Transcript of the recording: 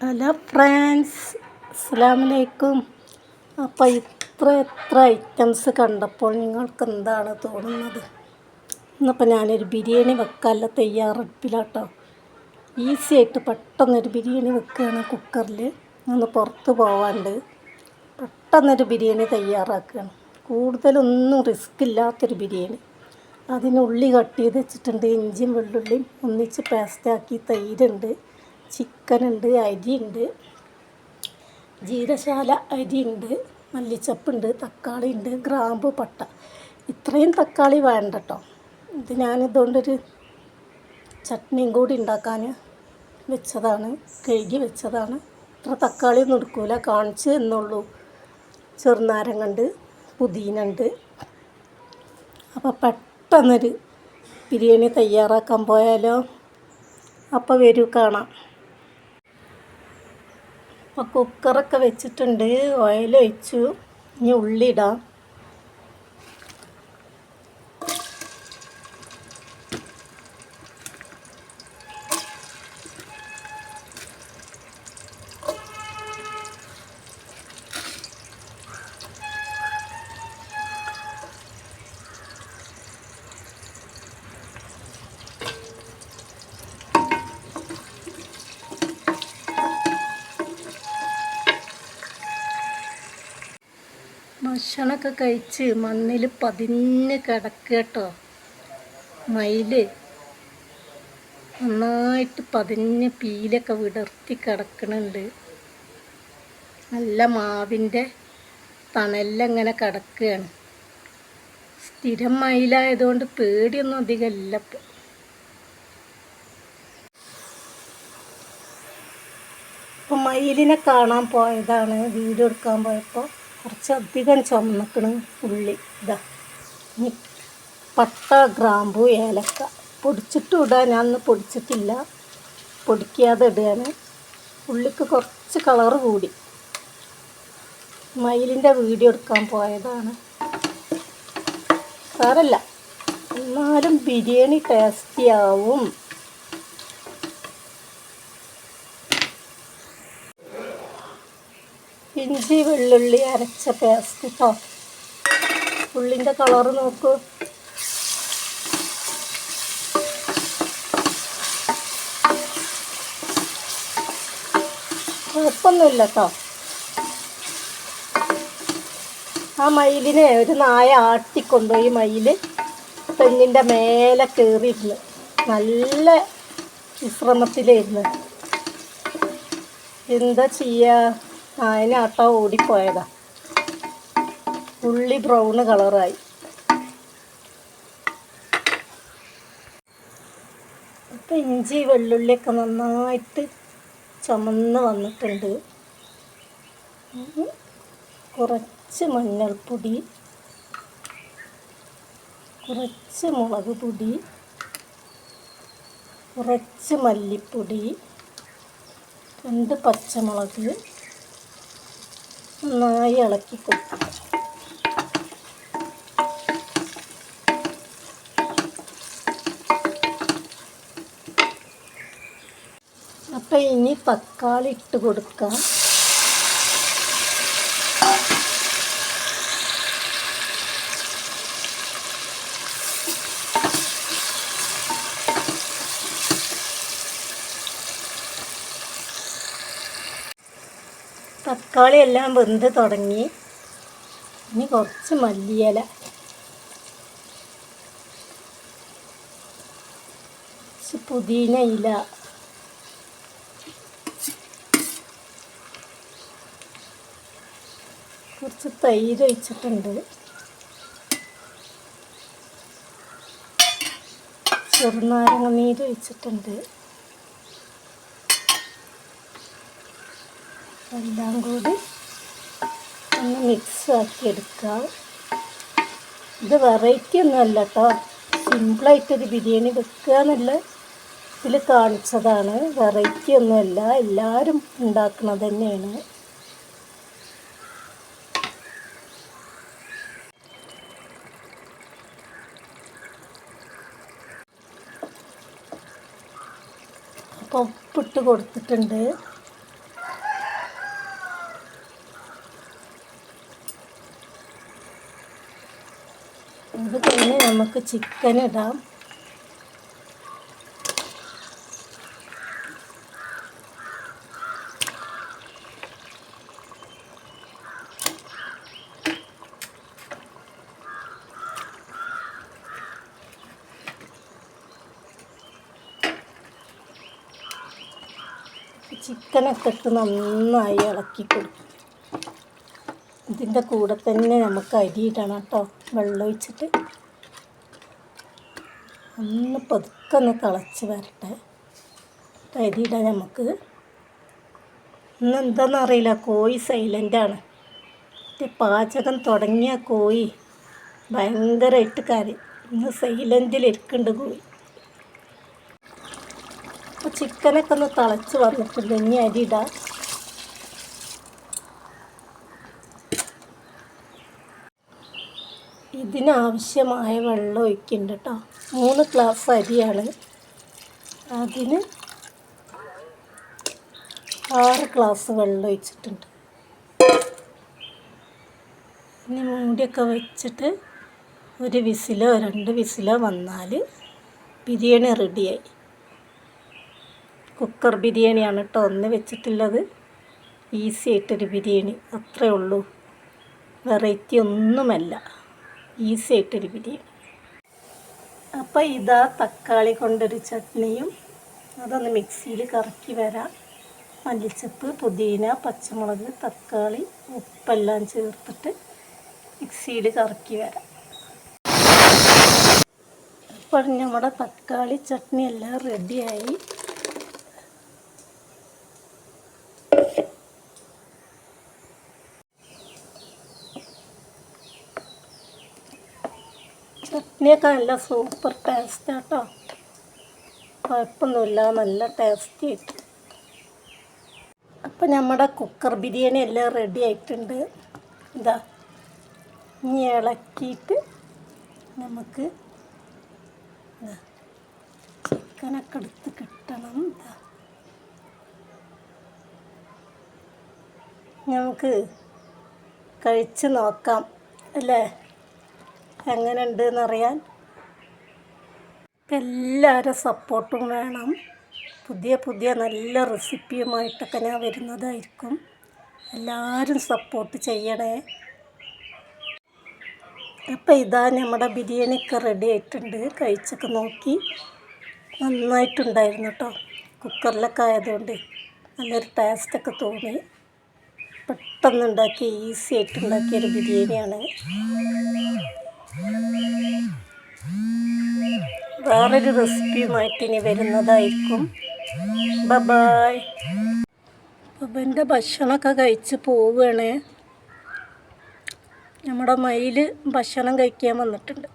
Hello friends അസ്സാമലൈക്കും അപ്പോൾ ഇത്ര എത്ര ഐറ്റംസ് കണ്ടപ്പോൾ നിങ്ങൾക്ക് എന്താണ് തോന്നുന്നത്? ഇന്നിപ്പോൾ ഞാനൊരു ബിരിയാണി വെക്കാനുള്ള തയ്യാറെടുപ്പിലാട്ടോ. ഈസി ആയിട്ട് പെട്ടെന്നൊരു ബിരിയാണി വെക്കുകയാണ് കുക്കറിൽ ഒന്ന് പുറത്ത് പോവാണ്ട് പെട്ടെന്നൊരു ബിരിയാണി തയ്യാറാക്കുകയാണ് കൂടുതലൊന്നും റിസ്ക് ഇല്ലാത്തൊരു ബിരിയാണി. അതിന് ഉള്ളി കട്ട് ചെയ്ത് വെച്ചിട്ടുണ്ട് ഇഞ്ചിയും വെള്ളുള്ളിയും ഒന്നിച്ച് പേസ്റ്റാക്കി തൈരുണ്ട്. ചിക്കനുണ്ട് അരിയുണ്ട് ജീരശാല അരിയുണ്ട് മല്ലിച്ചപ്പുണ്ട് തക്കാളി ഉണ്ട് ഗ്രാമ്പു പട്ട. ഇത്രയും തക്കാളി വേണ്ട കേട്ടോ ഇത് ഞാനിതുകൊണ്ടൊരു ചട്നിയും കൂടി ഉണ്ടാക്കാൻ വെച്ചതാണ് കഴുകി വെച്ചതാണ്. ഇത്ര തക്കാളി ഒന്നും എടുക്കൂല കാണിച്ച് എന്നുള്ളൂ ചെറുനാരങ്ങണ്ട് പുതിന ഉണ്ട്. അപ്പോൾ പെട്ടെന്നൊരു ബിരിയാണി തയ്യാറാക്കാൻ പോയാലോ? അപ്പോൾ വരൂ കാണാം. അപ്പോൾ കുക്കറൊക്കെ വെച്ചിട്ടുണ്ട് ഓയിൽ ഒഴിച്ചു. ഇനി ഉള്ളി ഇടാം ഭക്ഷണമൊക്കെ കഴിച്ച് മണ്ണിൽ പതിഞ്ഞ് കിടക്കട്ടോ. കേട്ടോ മയിൽ നന്നായിട്ട് പതിഞ്ഞ് പീലൊക്കെ വിടർത്തി കിടക്കണുണ്ട്. നല്ല മാവിന്റെ തണലിലങ്ങനെ കിടക്കുകയാണ്. സ്ഥിരം മയിലായതുകൊണ്ട് പേടിയൊന്നും അധികം ഇല്ല ഇപ്പം. ഇപ്പം മയിലിനെ കാണാൻ പോയതാണ് വീട് എടുക്കാൻ പോയപ്പോൾ. കുറച്ചധികം ചുമന്നക്കണ് ഉള്ളി. ഇതാ ഇനി പട്ട ഗ്രാമ്പു ഏലക്ക പൊടിച്ചിട്ടും ഇടാൻ ഞാൻ പൊടിച്ചിട്ടില്ല. പൊടിക്കാതെ ഇടുകയാണ്. ഉള്ളിക്ക് കുറച്ച് കളറ് കൂടി. മയിലിന്റെ വീഡിയോ എടുക്കാൻ പോയതാണ്. സാരല്ല എന്നാലും ബിരിയാണി ടേസ്റ്റി ആവും ഇഞ്ചി വെള്ളുള്ളി അരച്ച പേസ്റ്റ് കേട്ടോ ഉള്ളിന്റെ കളറ് നോക്കൂ. കുഴപ്പമൊന്നുമില്ല കേട്ടോ ആ മയിലിനെ ഒരു നായ ആട്ടിക്കൊണ്ടുപോയി മയിൽ തെങ്ങിന്റെ മേലെ കയറിയിരുന്നു നല്ല വിശ്രമത്തിലായിരുന്നു. എന്താ ചെയ്യുക നായനാട്ടോ ഓടിപ്പോയതാ. ഉള്ളി ബ്രൗൺ കളറായി ഇപ്പം ഇഞ്ചി വെള്ളുള്ളിയൊക്കെ നന്നായിട്ട് ചമന്ന് വന്നിട്ടുണ്ട്. കുറച്ച് മഞ്ഞൾപ്പൊടി കുറച്ച് മുളക് പൊടി കുറച്ച് മല്ലിപ്പൊടി രണ്ട് പച്ചമുളക് നന്നായി ഇളക്കി കൊടുക്കും അപ്പം ഇനി തക്കാളി ഇട്ട് കൊടുക്കാം. തക്കാളി എല്ലാം വെന്ത് തുടങ്ങി. ഇനി കുറച്ച് മല്ലിയില. കുറച്ച് പുതിന ഇല. കുറച്ച് തൈര് ഒഴിച്ചിട്ടുണ്ട്. ചെറുനാരങ്ങ നീര് ഒഴിച്ചിട്ടുണ്ട്. എല്ലാം കൂടി ഒന്ന് മിക്സ് ആക്കി എടുക്കാം ഇത് വെറൈറ്റി ഒന്നുമല്ല കേട്ടോ സിമ്പിളായിട്ടൊരു ബിരിയാണി വെക്കുക എന്നുള്ള ഇതിൽ കാണിച്ചതാണ്. വെറൈറ്റി ഒന്നുമല്ല എല്ലാവരും ഉണ്ടാക്കുന്നത് തന്നെയാണ്. അപ്പോൾ ഉപ്പിട്ട് കൊടുത്തിട്ടുണ്ട്. നമുക്ക് ചിക്കൻ ഇടാം. ചിക്കനൊക്കെ ഇട്ട് നന്നായി ഇളക്കി കൊടുക്കും. ഇതിന്റെ കൂടെ തന്നെ നമുക്ക് അരി ഇടണം കേട്ടോ. വെള്ളം ഒഴിച്ചിട്ട്. ഒന്ന് പതുക്കെ ഒന്ന് തിളച്ച് വരട്ടെ. കരിയിടാൻ നമുക്ക് ഇന്ന് എന്താണെന്നറിയില്ല കോഴി സൈലന്റാണ് പാചകം തുടങ്ങിയ കോഴി ഭയങ്കരമായിട്ട് കരയും ഇന്ന് സൈലന്റിലിരിക്കുന്നുണ്ട് കോഴി. അപ്പോൾ ചിക്കനൊക്കെ ഒന്ന് തിളച്ച് വന്നിട്ടുണ്ട് ഇനി അരി ഇടാം ഇതിനാവശ്യമായ വെള്ളം ഒഴിക്കുന്നുണ്ട് കേട്ടോ മൂന്ന് ഗ്ലാസ് അരിയാണ്. അതിന് ആറ് ഗ്ലാസ് വെള്ളം ഒഴിച്ചിട്ടുണ്ട്. ഇനി മൂടിയൊക്കെ വെച്ചിട്ട് ഒരു വിസിലോ രണ്ട് വിസിലോ വന്നാൽ ബിരിയാണി റെഡിയായി. കുക്കർ ബിരിയാണിയാണ് കേട്ടോ ഒന്ന് വെച്ചിട്ടുള്ളത്. ഈസി ആയിട്ടൊരു ബിരിയാണി അത്രേ ഉള്ളൂ. വെറൈറ്റി ഒന്നുമല്ല. ഈസി ആയിട്ടൊരു ബിരിയാണി. അപ്പോൾ ഇതാ തക്കാളി കൊണ്ടൊരു ചട്നിയും അതൊന്ന് മിക്സിയിൽ കറക്കി വരാം. മല്ലിച്ചപ്പ് പുതിന പച്ചമുളക് തക്കാളി ഉപ്പെല്ലാം ചേർത്തിട്ട് മിക്സിയിൽ കറക്കി വരാം. അപ്പോൾ നമ്മുടെ തക്കാളി ചട്നി എല്ലാം റെഡിയായി ചട്നിയൊക്കെ നല്ല സൂപ്പർ ടേസ്റ്റ് കേട്ടോ കുഴപ്പമൊന്നുമില്ല നല്ല ടേസ്റ്റി ആയിട്ട്. അപ്പം നമ്മുടെ കുക്കർ ബിരിയാണി എല്ലാം റെഡി ആയിട്ടുണ്ട്. ഇതാ ഇനി ഇളക്കിയിട്ട് നമുക്ക് ചിക്കനൊക്കെ എടുത്ത് കിട്ടണം. ഇതാ നമുക്ക് കഴിച്ച് നോക്കാം അല്ലേ? എങ്ങനെ ഉണ്ടെന്നറിയാൻ എല്ലാവരും സപ്പോർട്ടും വേണം. പുതിയ പുതിയ നല്ല റെസിപ്പിയുമായിട്ടൊക്കെ ഞാൻ വരുന്നതായിരിക്കും. എല്ലാവരും സപ്പോർട്ട് ചെയ്യണേ. അപ്പോൾ ഇതാ നമ്മുടെ ബിരിയാണിയൊക്കെ റെഡി ആയിട്ടുണ്ട്. കഴിച്ചൊക്കെ നോക്കി. നന്നായിട്ടുണ്ടായിരുന്നു കേട്ടോ കുക്കറിലൊക്കെ ആയതുകൊണ്ട് നല്ലൊരു ടേസ്റ്റൊക്കെ തോന്നി. പെട്ടെന്നുണ്ടാക്കിയ ഈസി ആയിട്ടുണ്ടാക്കിയൊരു ബിരിയാണിയാണ്. വേറൊരു റെസിപ്പിയുമായിട്ട് ഇനി വരുന്നതായിരിക്കും. ബബായ് എന്റെ ഭക്ഷണമൊക്കെ കഴിച്ച് പോവുകയാണ്. നമ്മുടെ മയിൽ ഭക്ഷണം കഴിക്കാൻ വന്നിട്ടുണ്ട്.